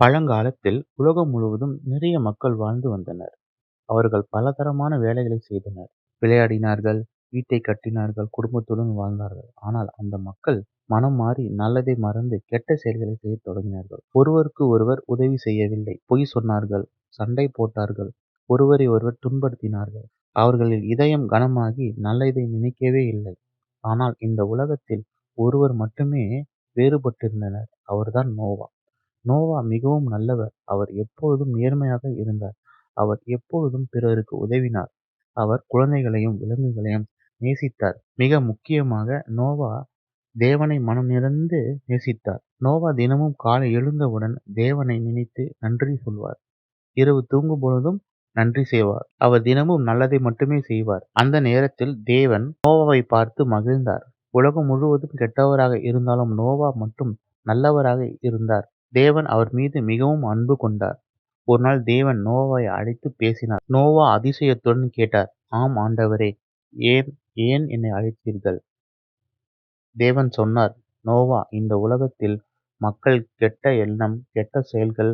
பழங்காலத்தில் உலகம் முழுவதும் நிறைய மக்கள் வாழ்ந்து வந்தனர். அவர்கள் பலதரமான வேலைகளை செய்தனர். விளையாடினார்கள், வீட்டை கட்டினார்கள், குடும்பத்துடன் வாழ்ந்தார்கள். ஆனால் அந்த மக்கள் மனம் மாறி நல்லதை மறந்து கெட்ட செயல்களை செய்யத் தொடங்கினார்கள். ஒருவருக்கு ஒருவர் உதவி செய்யவில்லை. பொய் சொன்னார்கள், சண்டை போட்டார்கள், ஒருவரை ஒருவர் துன்படுத்தினார்கள் அவர்களின் இதயம் கனமாகி நல்லதை நினைக்கவே இல்லை. ஆனால் இந்த உலகத்தில் ஒருவர் மட்டுமே வேறுபட்டிருந்தனர். அவர்தான் நோவா. நோவா மிகவும் நல்லவர். அவர் எப்பொழுதும் நேர்மையாக இருந்தார். அவர் எப்பொழுதும் பிறருக்கு உதவினார். அவர் குழந்தைகளையும் விலங்குகளையும் நேசித்தார். மிக முக்கியமாக நோவா தேவனை மனம் நிறைந்து நேசித்தார். நோவா தினமும் காலை எழுந்தவுடன் தேவனை நினைத்து நன்றி சொல்வார். இரவு தூங்கும் பொழுதும் நன்றி செய்வார். அவர் தினமும் நல்லதை மட்டுமே செய்வார். அந்த நேரத்தில் தேவன் நோவாவை பார்த்து மகிழ்ந்தார். உலகம் முழுவதும் கெட்டவராக இருந்தாலும் நோவா மட்டும் நல்லவராக இருந்தார். தேவன் அவர் மீது மிகவும் அன்பு கொண்டார். ஒரு நாள் தேவன் நோவாவை அழைத்து பேசினார். நோவா அதிசயத்துடன் கேட்டார் ஆம் ஆண்டவரே ஏன் ஏன் என்னை அழைத்தீர்கள்? தேவன் சொன்னார் நோவா இந்த உலகத்தில் மக்கள் கெட்ட எண்ணம் கெட்ட செயல்கள்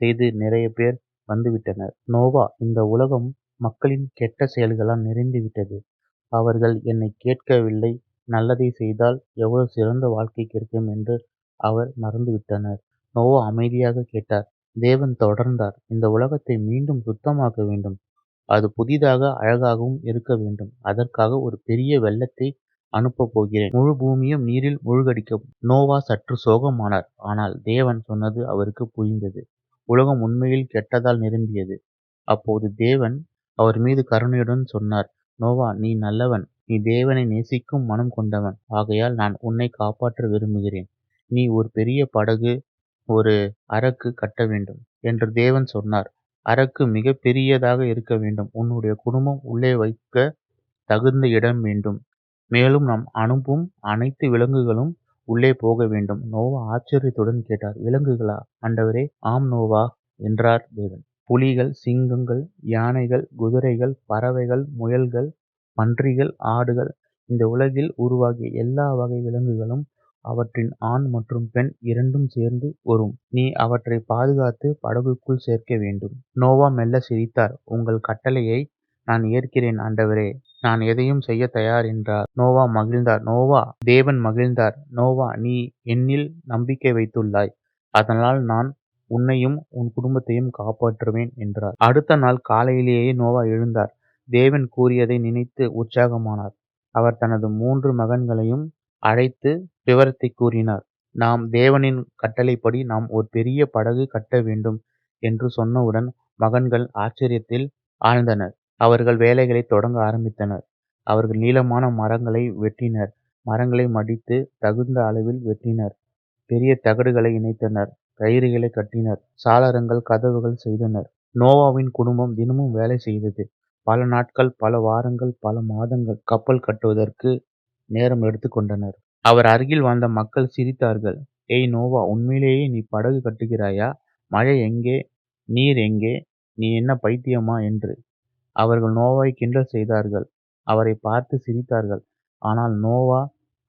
செய்து நிறைய பேர் வந்துவிட்டனர். நோவா இந்த உலகம் மக்களின் கெட்ட செயல்களால் நிறைந்துவிட்டது. அவர்கள் என்னை கேட்கவில்லை நல்லதை செய்தால் எவ்வளவு சிறந்த வாழ்க்கை கிடைக்கும் என்று அவர் மறந்துவிட்டனர். நோவா அமைதியாக கேட்டார். தேவன் தொடர்ந்தார் இந்த உலகத்தை மீண்டும் சுத்தமாக்க வேண்டும். அது புதிதாக அழகாகவும் இருக்க வேண்டும். அதற்காக ஒரு பெரிய வெள்ளத்தை அனுப்பப் போகிறேன். முழு பூமியும் நீரில் முழுகடிக்கும் நோவா சற்று சோகமானார். ஆனால் தேவன் சொன்னது அவருக்கு புரிந்தது. உலகம் உண்மையில் கெட்டதால் நிரம்பியது. அப்போது தேவன் அவர் மீது கருணையுடன் சொன்னார் நோவா நீ நல்லவன். நீ தேவனை நேசிக்கும் மனம் கொண்டவன். ஆகையால் நான் உன்னை காப்பாற்ற விரும்புகிறேன். நீ ஒரு பெரிய படகு ஒரு அரக்கு கட்ட வேண்டும் என்று தேவன் சொன்னார். அரக்கு மிக பெரியதாக இருக்க வேண்டும். உன்னுடைய குடும்பம் உள்ளே வைக்க தகுந்த இடம் வேண்டும். மேலும் நாம் அனுப்பும் அனைத்து விலங்குகளும் உள்ளே போக வேண்டும். நோவா ஆச்சரியத்துடன் கேட்டார் விலங்குகளா? ஆண்டவரே ஆம் நோவா என்றார் தேவன். புலிகள், சிங்கங்கள், யானைகள், குதிரைகள், பறவைகள், முயல்கள், பன்றிகள், ஆடுகள் இந்த உலகில் உருவாகிய எல்லா வகை விலங்குகளும் அவற்றின் ஆண் மற்றும் பெண் இரண்டும் சேர்ந்து வரும். நீ அவற்றை பாதுகாத்து படகுக்குள் சேர்க்க வேண்டும். நோவா மெல்ல சிரித்தார். உங்கள் கட்டளையை நான் ஏற்கிறேன் ஆண்டவரே. நான் எதையும் செய்ய தயார் என்றார். நோவா மகிழ்ந்தார். நோவா தேவன் மகிழ்ந்தார். நோவா நீ என்னில் நம்பிக்கை வைத்துள்ளாய். அதனால் நான் உன்னையும் உன் குடும்பத்தையும் காப்பாற்றுவேன் என்றார். அடுத்த நாள் காலையிலேயே நோவா எழுந்தார். தேவன் கூறியதை நினைத்து உற்சாகமானார். அவர் தனது மூன்று மகன்களையும் அழைத்து விவரத்தை கூறினார். நாம் தேவனின் கட்டளைப்படி நாம் ஒரு பெரிய படகு கட்ட வேண்டும் என்று சொன்னவுடன் மகன்கள் ஆச்சரியத்தில் ஆழ்ந்தனர். அவர்கள் வேலைகளை தொடங்க ஆரம்பித்தனர். அவர்கள் நீளமான மரங்களை வெட்டினர். மரங்களை மடித்து தகுந்த அளவில் வெட்டினர். பெரிய தகடுகளை இணைத்தனர். கயிறுகளை கட்டினர். சாளரங்கள் கதவுகள் செய்தனர். நோவாவின் குடும்பம் தினமும் வேலை செய்தது. பல நாட்கள் பல வாரங்கள் பல மாதங்கள் கப்பல் கட்டுவதற்கு நேரம் எடுத்துக்கொண்டனர் அவர் அருகில் வந்த மக்கள் சிரித்தார்கள். ஏய் நோவா உண்மையிலேயே நீ படகு கட்டுகிறாயா? மழை எங்கே? நீர் எங்கே? நீ என்ன பைத்தியமா? என்று. அவர்கள் நோவாவை கிண்டல் செய்தார்கள். அவரை பார்த்து சிரித்தார்கள். ஆனால் நோவா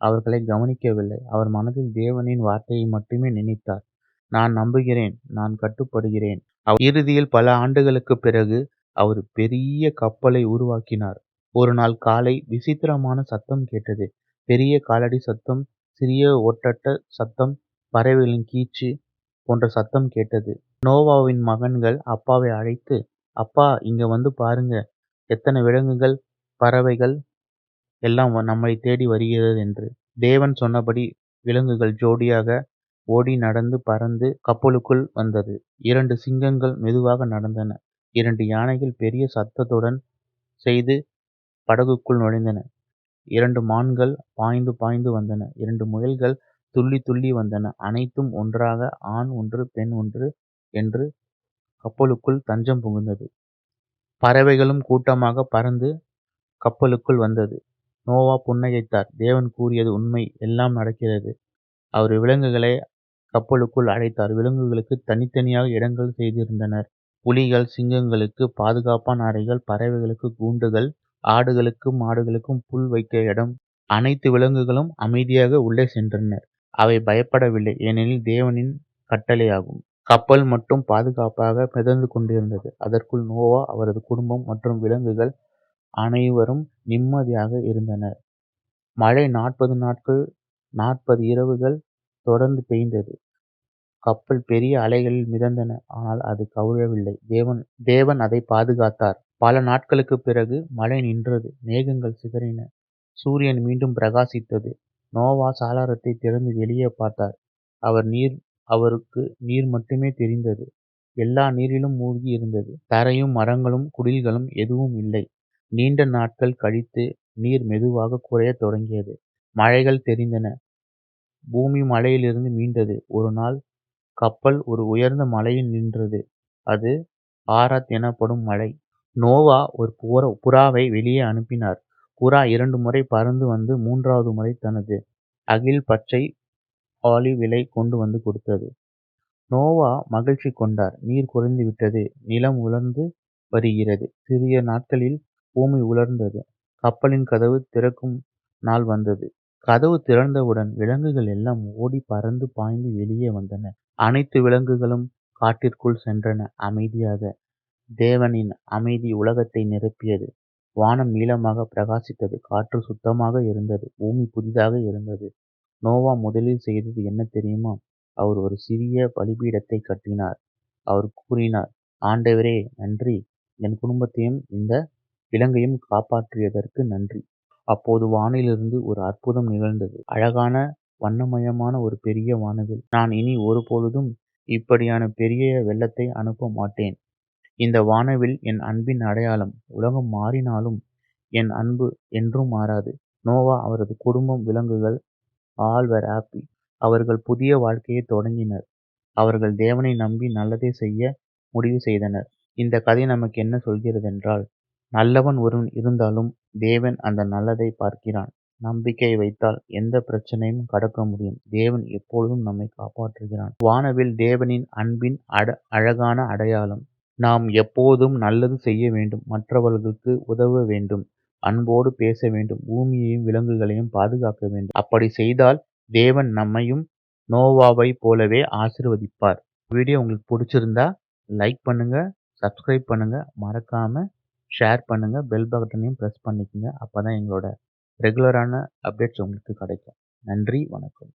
அவர்களை கவனிக்கவில்லை. அவர் மனதில் தேவனின் வார்த்தையை மட்டுமே நினைத்தார். நான் நம்புகிறேன். நான் கட்டுப்படுகிறேன். இறுதியில் பல ஆண்டுகளுக்குப் பிறகு அவர் பெரிய கப்பலை உருவாக்கினார். ஒரு நாள் காலை விசித்திரமான சத்தம் கேட்டது. பெரிய காலடி சத்தம், சிறிய ஒட்டற்ற சத்தம், பறவைகளின் கீச்சு போன்ற சத்தம் கேட்டது. நோவாவின் மகன்கள் அப்பாவை அழைத்து அப்பா இங்க வந்து பாருங்க. எத்தனை விலங்குகள், பறவைகள் எல்லாம் நம்மை தேடி வருகிறது என்று. தேவன் சொன்னபடி விலங்குகள் ஜோடியாக ஓடி நடந்து பறந்து கப்பலுக்குள் வந்தது. இரண்டு சிங்கங்கள் மெதுவாக நடந்தன. இரண்டு யானைகள் பெரிய சத்தத்துடன் செய்து படகுக்குள் நுழைந்தன. இரண்டு மான்கள் பாய்ந்து பாய்ந்து வந்தன. இரண்டு முயல்கள் துள்ளி துள்ளி வந்தன. அனைத்தும் ஒன்றாக ஆண் ஒன்று பெண் ஒன்று என்று கப்பலுக்குள் தஞ்சம் புகுந்தது. பறவைகளும் கூட்டமாக பறந்து கப்பலுக்குள் வந்தது. நோவா புன்னகைத்தார். தேவன் கூறியது உண்மை. எல்லாம் நடக்கிறது. அவர் விலங்குகளை கப்பலுக்குள் அழைத்தார். விலங்குகளுக்கு தனித்தனியாக இடங்கள் செய்திருந்தனர். புலிகள், சிங்கங்களுக்கு பாதுகாப்பான அறைகள், பறவைகளுக்கு கூண்டுகள், ஆடுகளுக்கும் மாடுகளுக்கும் புல் வைக்க இடம். அனைத்து விலங்குகளும் அமைதியாக உள்ளே சென்றனர். அவை பயப்படவில்லை. ஏனெனில் தேவனின் கட்டளையாகும். கப்பல் மட்டும் பாதுகாப்பாக மிதந்து கொண்டிருந்தது. அதற்குள் நோவா, அவரது குடும்பம் மற்றும் விலங்குகள் அனைவரும் நிம்மதியாக இருந்தனர். மழை நாற்பது நாட்கள், நாற்பது இரவுகள் தொடர்ந்து பெய்ந்தது கப்பல் பெரிய அலைகளில் மிதந்தன. ஆனால் அது கவிழவில்லை. தேவன் தேவன் அதை பாதுகாத்தார். பல நாட்களுக்குப் பிறகு மழை நின்றது. மேகங்கள் சிதறின. சூரியன் மீண்டும் பிரகாசித்தது. நோவா சாளரத்தைத் திறந்து வெளியே பார்த்தார். அவர் நீர் அவருக்கு நீர் மட்டுமே தெரிந்தது. எல்லா நீரிலும் மூழ்கி இருந்தது. தரையும் மரங்களும் குடில்களும் எதுவும் இல்லை. நீண்ட நாட்கள் கழித்து நீர் மெதுவாகக் குறையத் தொடங்கியது. மழைகள் தெரிந்தன. பூமி மழையிலிருந்து மீண்டது. ஒரு நாள் கப்பல் ஒரு உயர்ந்த மலையில் நின்றது. அது ஆராத் எனப்படும் மலை. நோவா ஒரு புற புறாவை வெளியே அனுப்பினார். புறா இரண்டு முறை பறந்து வந்து மூன்றாவது முறை தனது அகில் பச்சை ஆலிவ் விலை கொண்டு வந்து கொடுத்தது. நோவா மகிழ்ச்சி கொண்டார். நீர் குறைந்து விட்டது நிலம் உலர்ந்து வருகிறது. சிறிய நாட்களில் பூமி உலர்ந்தது. கப்பலின் கதவு திறக்கும் நாள் வந்தது. கதவு திறந்தவுடன் விலங்குகள் எல்லாம் ஓடி பறந்து பாய்ந்து வெளியே வந்தன. அனைத்து விலங்குகளும் காட்டிற்குள் சென்றன. அமைதியாக. தேவனின் அமைதி உலகத்தை நிரப்பியது. வானம் நீலமாக பிரகாசித்தது. காற்று சுத்தமாக இருந்தது. பூமி புதிதாக இருந்தது. நோவா முதலில் செய்தது என்ன தெரியுமா? அவர் ஒரு சிறிய பலிபீடத்தைக் கட்டினார். அவர் கூறினார் ஆண்டவரே நன்றி. என் குடும்பத்தையும் இந்த விலங்கையும் காப்பாற்றியதற்கு நன்றி. அப்போது வானிலிருந்து ஒரு அற்புதம் நிகழ்ந்தது. அழகான வண்ணமயமான ஒரு பெரிய வானவில். நான் இனி ஒருபொழுதும் இப்படியான பெரிய வெள்ளத்தை அனுப்ப மாட்டேன். இந்த வானவில் என் அன்பின் அடையாளம். உலகம் மாறினாலும் என் அன்பு என்றும் மாறாது. நோவா, அவரது குடும்பம், விலங்குகள் ஆல் வேர் ஹாப்பி. அவர்கள் புதிய வாழ்க்கையைத் தொடங்கினர். அவர்கள் தேவனை நம்பி நல்லதை செய்ய முடிவு செய்தனர். இந்த கதை நமக்கு என்ன சொல்கிறதென்றால் நல்லவன் ஒருவன் இருந்தாலும் தேவன் அந்த நல்லதை பார்க்கிறான். நம்பிக்கை வைத்தால் எந்த பிரச்சனையும் கடக்க முடியும். தேவன் எப்பொழுதும் நம்மை காப்பாற்றுகிறான். வானவில் தேவனின் அன்பின் அட அழகான அடையாளம். நாம் எப்போதும் நல்லது செய்ய வேண்டும். மற்றவர்களுக்கு உதவ வேண்டும். அன்போடு பேச வேண்டும். பூமியையும் விலங்குகளையும் பாதுகாக்க வேண்டும். அப்படி செய்தால் தேவன் நம்மையும் நோவாவைப் போலவே ஆசிர்வதிப்பார் வீடியோ உங்களுக்கு பிடிச்சிருந்தா லைக் பண்ணுங்க, சப்ஸ்கிரைப் பண்ணுங்க, மறக்காம ஷேர் பண்ணுங்க, பெல் பட்டனையும் பிரஸ் பண்ணிக்கங்க. அப்போதான் எங்களோட ரெகுலரான அப்டேட்ஸ் உங்களுக்கு கிடைக்கும். நன்றி, வணக்கம்.